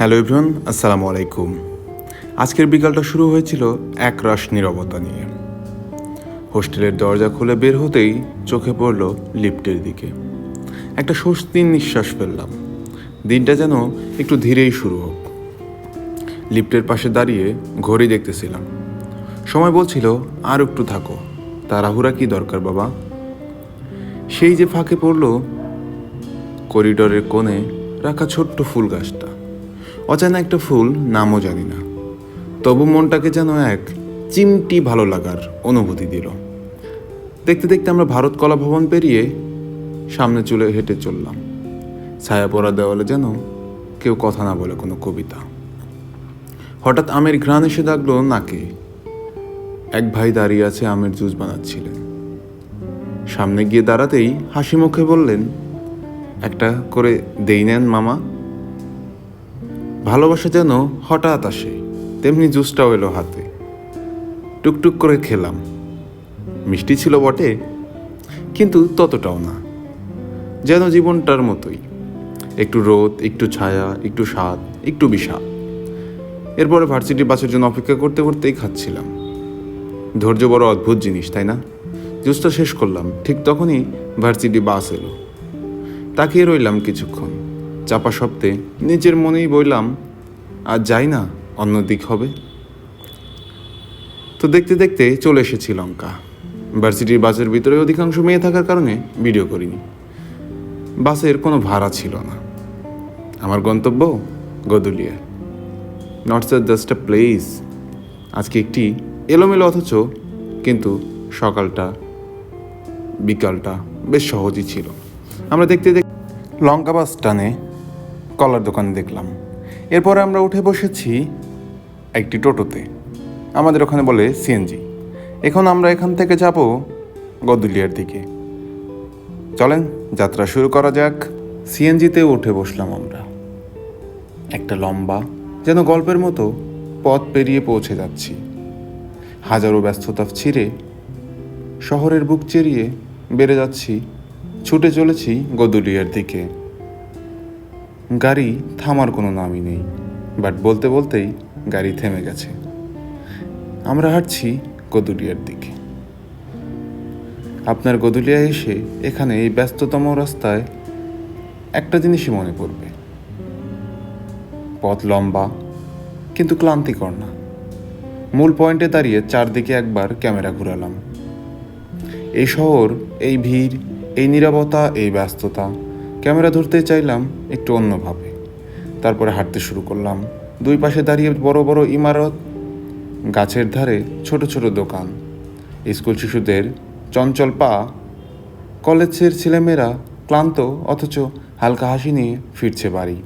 Hello everyone, আসসালামু আলাইকুম। আজকের বিকালটা শুরু হয়েছিল এক রাশ নীরবতা নিয়ে। হোস্টেলের দরজা খুলে বের হতেই চোখে পড়ল লিফটের দিকে। একটা স্বস্তির নিঃশ্বাস ফেললাম। দিনটা যেন একটু ধীরেই শুরু হোক। লিফটের পাশে দাঁড়িয়ে ঘড়ি দেখতেছিলাম। সময় বলছিল, আর একটু থাকো। তাড়াহুড়া কি দরকার, বাবা? সেই যে ফাঁকে পড়ল, করিডোরের কোণে রাখা ছোট্ট ফুল গাছটা। অজানা একটা ফুল, নামও জানি না। তবু মনটাকে যেন এক চিমটি ভালো লাগার অনুভূতি দিল। দেখতে দেখতে আমরা ভারত কলা ভবন পেরিয়ে সামনে চলে হেঁটে চললাম। ছায়া পড়া দেওয়ালে যেন কেউ কথা না বলে কোনো কবিতা। হঠাৎ আমের ঘ্রাণ এসে ডাকলো নাকে। এক ভাই দাঁড়িয়ে আছে আমের জুস বানাচ্ছিলেন। সামনে গিয়ে দাঁড়াতেই হাসি মুখে বললেন, একটা করে দেই নেন মামা। ভালোবাসা যেন হঠাৎ আসে, তেমনি জুসটাও এলো হাতে। টুকটুক করে খেলাম। মিষ্টি ছিল বটে, কিন্তু ততটাও না। যেন জীবনটার মতোই। একটু রোদ, একটু ছায়া, একটু স্বাদ, একটু বিষাদ। এরপরে ভার্সিটি বাসের জন্য অপেক্ষা করতে করতেই খাচ্ছিলাম। ধৈর্য বড় অদ্ভুত জিনিস, তাই না? জুসটা শেষ করলাম, ঠিক তখনই ভার্সিটি বাস এলো। তাকিয়ে রইলাম কিছুক্ষণ। চাপা শব্দে নিজের মনেই বইলাম আর যাই না, অন্য দিক হবে। তো দেখতে দেখতে চলে এসেছি লঙ্কা। ভার্সিটির বাসের ভিতরে অধিকাংশ মেয়ে থাকার কারণে ভিডিও করিনি। বাসের কোনো ভাড়া ছিল না। আমার গন্তব্য Godowlia. Not just a place আজকে একটি এলোমেলো অথচ কিন্তু সকালটা, বিকালটা বেশ সহজই ছিল। আমরা দেখতে দেখতে লঙ্কা বাস টানে কলার দোকান দেখলাম। এরপরে আমরা উঠে বসেছি একটি টোটোতে। আমাদের ওখানে বলে সিএনজি। এখন আমরা এখান থেকে যাব গদুলিয়ার দিকে। চলেন, যাত্রা শুরু করা যাক। সিএনজিতে উঠে বসলাম আমরা। একটা লম্বা, যেন গল্পের মতো পথ পেরিয়ে পৌঁছে যাচ্ছি। হাজারো ব্যস্ততা ছিঁড়ে শহরের বুক চেরিয়ে বেড়ে যাচ্ছি, ছুটে চলেছি গদুলিয়ার দিকে। গাড়ি থামার কোনো নামই নেই বাট বলতে বলতেই গাড়ি থেমে গেছে। আমরা হাঁটছি গদুলিয়ার দিকে। আপনার গদুলিয়া এসে এখানে এই ব্যস্ততম রাস্তায় একটা জিনিসই মনে পড়বে। পথ লম্বা, কিন্তু ক্লান্তিকর না। মূল পয়েন্টে দাঁড়িয়ে চারদিকে একবার ক্যামেরা ঘুরালাম। এই শহর, এই ভিড়, এই নিরাপত্তা এই ব্যস্ততা ক্যামেরা ধরতে চাইলাম একটু অন্যভাবে। তারপরে হাঁটতে শুরু করলাম। দুই পাশে দাঁড়িয়ে বড় বড় ইমারত, গাছের ধারে ছোট ছোট দোকান, স্কুল শিশুদের চঞ্চল পা, কলেজের ছেলেমেয়েরা ক্লান্ত অথচ হালকা হাসি নিয়ে ফিরছে বাড়ি।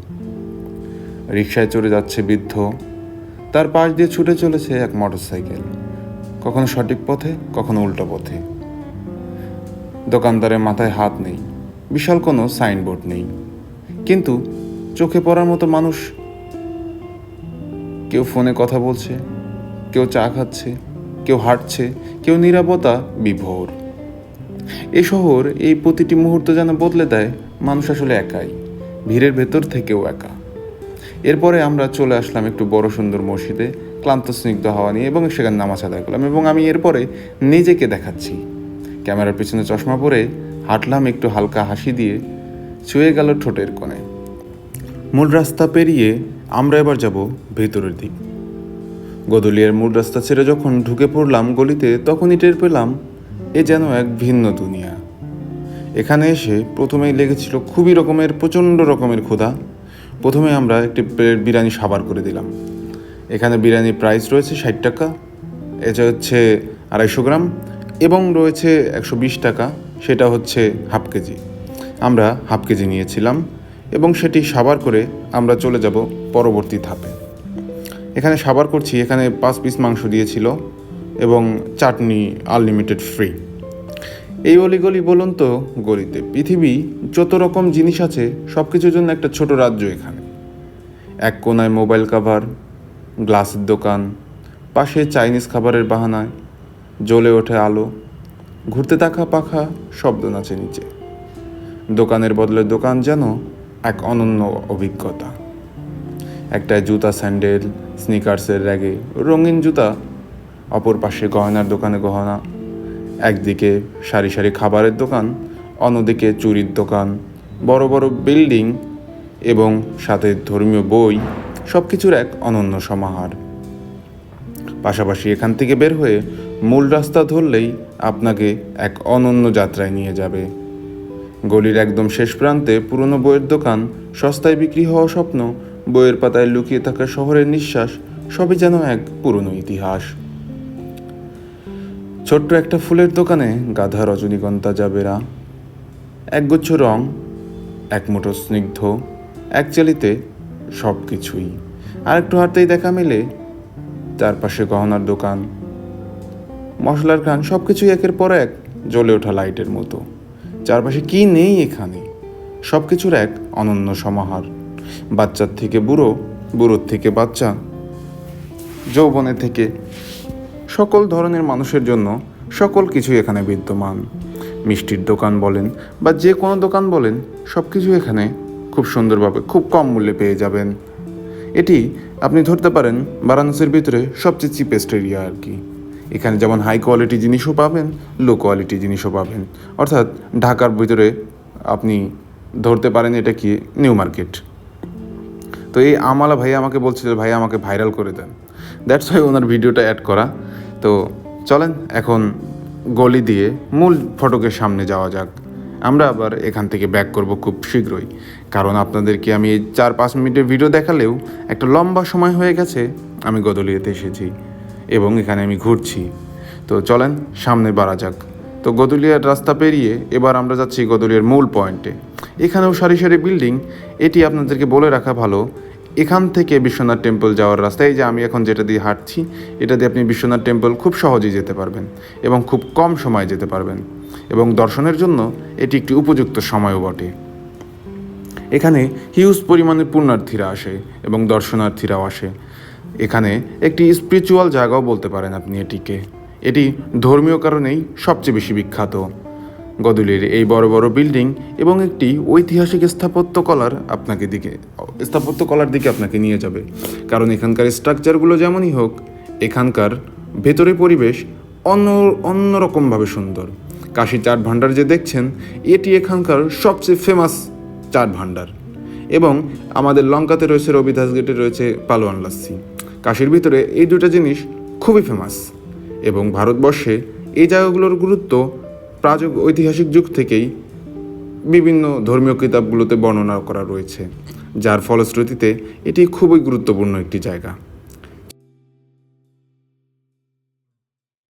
রিক্সায় চড়ে যাচ্ছে বৃদ্ধ। তার পাশ দিয়ে ছুটে চলেছে এক মোটরসাইকেল। কখনো সঠিক পথে, কখনো উল্টো পথে। দোকানদারের মাথায় হাত নেই। বিশাল কোনো সাইনবোর্ড নেই। কিন্তু চোখে পড়ার মতো মানুষ। কেউ ফোনে কথা বলছে, কেউ চা খাচ্ছে, কেউ হাঁটছে, কেউ নিরাপত্তা বিভোর। এ শহর এই প্রতিটি মুহূর্ত যেন বদলে দেয়, মানুষ আসলে একাই, ভিড়ের ভেতর থেকেও একা। এরপরে আমরা চলে আসলাম একটু বড় সুন্দর মসজিদে, ক্লান্ত স্নিগ্ধ হাওয়া নিয়ে এবং সেখানে নামাজ আদায় করলাম এবং আমি এরপরে নিজেকে দেখাচ্ছি। ক্যামেরার পিছনে চশমা পরে হাঁটলাম একটু হালকা হাসি দিয়ে ছুঁয়ে গেল ঠোঁটের কোণে। মূল রাস্তা পেরিয়ে আমরা এবার যাব ভেতরের দিক। গদলিয়ার মূল রাস্তা ছেড়ে যখন ঢুকে পড়লাম গলিতে, তখনই টের পেলাম এ যেন এক ভিন্ন দুনিয়া। এখানে এসে প্রথমেই লেগেছিল খুবই রকমের, প্রচণ্ড রকমের ক্ষুধা। প্রথমে আমরা একটি প্লেট বিরিয়ানি সাবার করে দিলাম। এখানে বিরিয়ানির প্রাইস রয়েছে ষাট টাকা, এটা হচ্ছে আড়াইশো গ্রাম এবং রয়েছে একশো বিশ টাকা। সেটা হচ্ছে হাফ কেজি। আমরা হাফ কেজি নিয়েছিলাম এবং সেটি সাবার করে আমরা চলে যাব পরবর্তী ধাপে। এখানে সাবার করছি, এখানে পাঁচ পিস মাংস দিয়েছিল এবং চাটনি আনলিমিটেড ফ্রি। এই অলিগলি বলুন তো গলিতে, পৃথিবী যত রকম জিনিস আছে সব কিছুর জন্য একটা ছোট রাজ্য এখানে। এক কোনায় মোবাইল কাভার, গ্লাসের দোকান, পাশে চাইনিজ খাবারের বাহানায়, জ্বলে ওঠে আলো। ঘুরতে থাকা পাখা শব্দ নাচে নিচে। দোকানের বদলে দোকান যেন এক অনন্য অভিজ্ঞতা। একটা জুতা স্যান্ডেল, স্নিকার্সের র্যাগে রঙিন জুতা, অপর পাশে গয়নার দোকানে গহনা, একদিকে সারি সারি খাবারের দোকান, অন্যদিকে চুরির দোকান, বড় বড় বিল্ডিং এবং সাথে ধর্মীয় বই সব কিছুর এক অনন্য সমাহার। পাশাপাশি এখান থেকে বের হয়ে মূল রাস্তা ধরলেই আপনাকে এক অনন্য যাত্রায় নিয়ে যাবে। গলির একদম শেষ প্রান্তে পুরনো বইয়ের দোকান, সস্তায় বিক্রি হওয়া স্বপ্ন, বইয়ের পাতায় লুকিয়ে থাকা শহরের নিঃশ্বাস, সবই যেন এক পুরনো ইতিহাস। ছোট্ট একটা ফুলের দোকানে গাধা রজনীগন্ধা যাবেরা একগুচ্ছ রং, এক মুঠো স্নিগ্ধ, এক চালিতে সব কিছুই আর একটু হাঁটতেই দেখা মেলে চারপাশে গহনার দোকান। মশলার ঘ্রাণ সব কিছুই একের পর এক জ্বলে ওঠা লাইটের মতো। চারপাশে কি নেই এখানে? সব কিছুর এক অনন্য সমাহার। বাচ্চার থেকে বুড়ো, বুড়োর থেকে বাচ্চা যৌবনের থেকে। সকল ধরনের মানুষের জন্য সকল কিছুই এখানে বিদ্যমান। মিষ্টির দোকান বলেন বা যে কোনো দোকান বলেন সব কিছু এখানে খুব সুন্দরভাবে, খুব কম মূল্যে পেয়ে যাবেন। এটি আপনি ধরতে পারেন বারাণসীর ভিতরে সবচেয়ে চিপেস্ট এরিয়া আর কি। এখানে যেমন হাই কোয়ালিটি জিনিসও পাবেন লো কোয়ালিটি জিনিসও পাবেন। অর্থাৎ ঢাকার ভিতরে আপনি ধরতে পারেন এটা কি নিউ মার্কেট তো এই আমালা ভাই আমাকে বলছিল, ভাই, আমাকে ভাইরাল করে দেন। দ্যাটস ওয়াই ওনার ভিডিওটা অ্যাড করা। তো চলেন, এখন গলি দিয়ে মূল ফটকের সামনে যাওয়া যাক। আমরা আবার এখান থেকে ব্যাক করব খুব শীঘ্রই। কারণ আপনাদেরকে আমি এই চার পাঁচ মিনিটের ভিডিও দেখালেও একটা লম্বা সময় হয়ে গেছে, আমি গদলিয়াতে এসেছি এবং এখানে আমি ঘুরছি। তো চলেন, সামনে বাড়া যাক। তো গদুলিয়ার রাস্তা পেরিয়ে এবার আমরা যাচ্ছি গদুলিয়ার মূল পয়েন্টে। এখানেও সারি সারি বিল্ডিং এটি আপনাদেরকে বলে রাখা ভালো, এখান থেকে বিশ্বনাথ টেম্পল যাওয়ার রাস্তা, এই যে আমি এখন যেটা দিয়ে হাঁটছি, এটা দিয়ে আপনি বিশ্বনাথ টেম্পল খুব সহজেই যেতে পারবেন এবং খুব কম সময়ে যেতে পারবেন। এবং দর্শনের জন্য এটি একটি উপযুক্ত সময়ও বটে। এখানে হিউজ পরিমাণে পুণ্যার্থীরা আসে এবং দর্শনার্থীরাও আসে। এখানে একটি স্পিরিচুয়াল জায়গাও বলতে পারেন আপনি এটিকে। এটি ধর্মীয় কারণেই সবচেয়ে বেশি বিখ্যাত। গদুলির এই বড় বড় বিল্ডিং এবং একটি ঐতিহাসিক স্থাপত্যকলার আপনাকে দিকে, স্থাপত্য কলার দিকে আপনাকে নিয়ে যাবে। কারণ এখানকার স্ট্রাকচারগুলো যেমনই হোক, এখানকার ভেতরে পরিবেশ অন্য, অন্যরকমভাবে সুন্দর। কাশী চাট ভাণ্ডার যে দেখছেন, এটি এখানকার সবচেয়ে ফেমাস চাট ভাণ্ডার। এবং আমাদের লঙ্কাতে রয়েছে রবিদাস গেটে রয়েছে পালোয়ান লাচ্ছি। কাশির ভিতরে এই দুটো জিনিস খুবই ফেমাস এবং ভারতবর্ষে এই জায়গাগুলোর গুরুত্ব প্রাযোগ ঐতিহাসিক যুগ থেকেই বিভিন্ন ধর্মীয় কিতাবগুলোতে বর্ণনা করা রয়েছে। যার ফলশ্রুতিতে এটি খুবই গুরুত্বপূর্ণ একটি জায়গা।